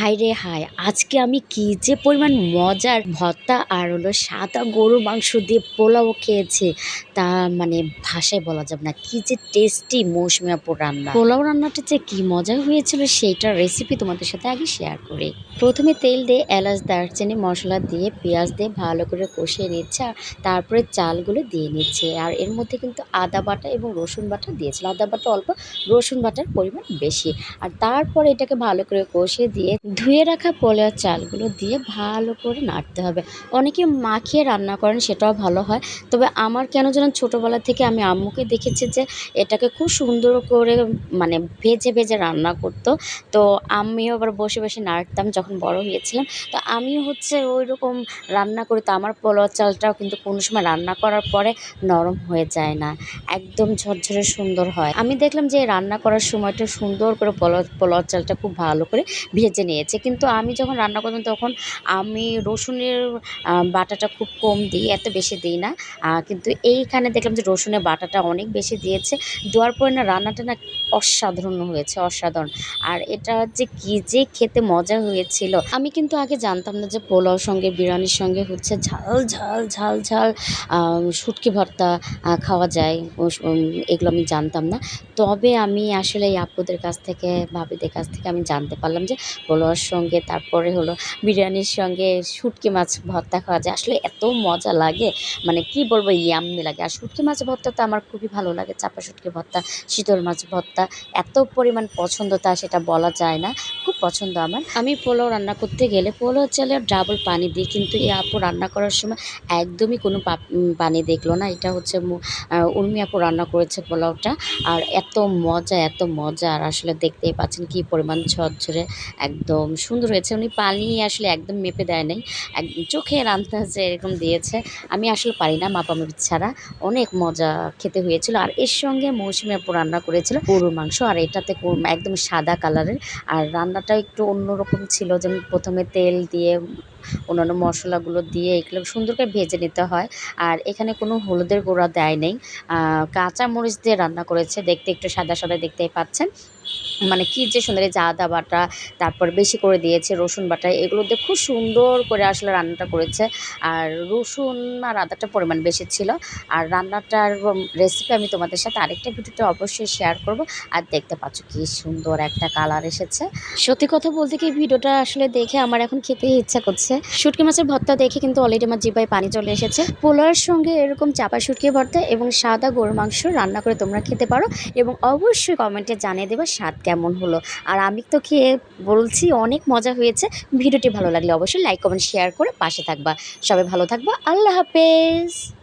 High রে high আজকে আমি কি যে পরিমাণ মজার ভর্তা আর হলো সাদা গরুর মাংস দিয়ে পোলাও খেয়েছি, তা মানে ভাষায় বলা যাবে না। কি যে টেস্টি মৌসুমি আপুর রান্না। পোলাও রান্নাটা যে কি মজা হয়েছিল সেইটার রেসিপি তোমাদের সাথে আগে শেয়ার করি। প্রথমে তেল দিয়ে এলাচ, দারচিনি, মশলা দিয়ে পেঁয়াজ দিয়ে ভালো করে কষিয়ে নিচ্ছে আর তারপরে চালগুলো দিয়ে নিচ্ছে। আর এর মধ্যে কিন্তু আদা বাটা এবং রসুন বাটা দিয়েছিল। আদা বাটা অল্প, রসুন বাটার পরিমাণ বেশি। আর তারপর এটাকে ভালো করে কষিয়ে দিয়ে ধুয়ে রাখা পোলাও চালগুলো দিয়ে ভালো করে নাড়তে হবে। অনেকে মাখিয়ে রান্না করেন, সেটাও ভালো হয়। তবে আমার কেন যেন ছোটোবেলা থেকে আমি আম্মুকে দেখেছি যে, এটাকে খুব সুন্দর করে মানে ভেজে ভেজে রান্না করতো। তো আমিও আবার বসে বসে নাড়তাম যখন বড় হয়েছিলাম। তো আমিও হচ্ছে ওই রকম রান্না করি। তো আমার পোলাও চালটাও কিন্তু কোনো সময় রান্না করার পরে নরম হয়ে যায় না। একদম ঝরঝরে সুন্দর হয়। আমি দেখলাম যে, রান্না করার সময়টা সুন্দর করে পোলাও পোলাও চালটা খুব ভালো করে ভেজে নিয়েছে। কিন্তু আমি যখন রান্না করতাম তখন আমি রসুনের বাটাটা খুব কম দিই, এত বেশি দিই না। কিন্তু এইখানে দেখলাম যে রসুনের বাটাটা অনেক বেশি দিয়েছে। দেওয়ার পরে না রান্নাটা না অসাধারণ হয়েছে, অসাধারণ। আর এটা যে কী যে খেতে মজা হয়েছিল। আমি কিন্তু আগে জানতাম না যে পোলাও সঙ্গে, বিরিয়ানির সঙ্গে হচ্ছে ঝাল ঝাল ঝাল ঝাল শুটকি ভর্তা খাওয়া যায়। এগুলো আমি জানতাম না। তবে আমি আসলে এই আপুদের কাছ থেকে, ভাবিদের কাছ থেকে আমি জানতে পারলাম যে পোলাওর সঙ্গে, তারপরে হলো বিরিয়ানির সঙ্গে শুটকি মাছ ভর্তা খাওয়া যায়। আসলে এত মজা লাগে মানে কি বলব, ইয়াম্মি লাগে। আর শুটকি মাছ ভর্তা তো আমার খুবই ভালো লাগে, চাপা শুটকি ভর্তা, শীতল মাছ ভর্তা, এত পরিমাণ পছন্দ তা সেটা বলা যায় না, খুব পছন্দ আমার। আমি পোলাও রান্না করতে গেলে পোলাও চালে ডাবল পানি দিই, কিন্তু এই আপু রান্না করার সময় একদমই কোনো পানি দেখল না। এটা হচ্ছে উর্মি আপু রান্না করেছে পোলাওটা। আর এত মজা এত মজা, আর আসলে দেখতেই পাচ্ছেন কি পরিমাণ ঝরঝরে, একদম সুন্দর হয়েছে। উনি পানি আসলে একদম মেপে দেয় নাই। একদম চোখে রান্ধতে হচ্ছে এরকম দিয়েছে। আমি আসলে পারি না মাপামাপি ছাড়া। অনেক মজা খেতে হয়েছিল। আর এর সঙ্গে মৌসুমি আপু রান্না করেছিল গরুর মাংস। আর এটাতে একদম সাদা কালারের। আর রান্নাটা একটু অন্যরকম ছিল। যেমন প্রথমে তেল দিয়ে অন্যান্য মশলাগুলো দিয়ে এগুলো সুন্দর করে ভেজে নিতে হয়। আর এখানে কোনো হলুদের গুঁড়া দেয় নেই। কাঁচা মরিচ দিয়ে রান্না করেছে। দেখতে একটু সাদা সাদা দেখতেই পাচ্ছেন। মানে কি যে সুন্দর এই আদা বাটা, তারপর বেশি করে দিয়েছে রসুন বাটা, এগুলো দিয়ে খুব সুন্দর করে আসলে রান্নাটা করেছে। আর রসুন আর আদাটা পরিমাণ বেশি ছিল। আর রান্নাটার রেসিপি আমি তোমাদের সাথে আরেকটা ভিডিওতে অবশ্যই শেয়ার করব। আর দেখতে পাচ্ছ কি সুন্দর একটা কালার এসেছে। সত্যি কথা বলতে কি ভিডিওটা আসলে দেখে আমার এখন খেতে ইচ্ছা করছে। শুটকি মাছের ভর্তা দেখে কিন্তু অলরেডি আমার জিভায় পানি চলে এসেছে। পোলার সঙ্গে এরকম চাপা শুটকি ভর্তা এবং সাদা গরু মাংস রান্না করে তোমরা খেতে পারো এবং অবশ্যই কমেন্টে জানিয়ে দেবে স্বাদ কেমন হলো। আর আমি তো খেয়ে বলছি অনেক মজা হয়েছে। ভিডিওটি ভালো লাগলে অবশ্যই লাইক কমেন্ট শেয়ার করে পাশে থাকবা। সবাই ভালো থাকবা। আল্লাহ হাফেজ।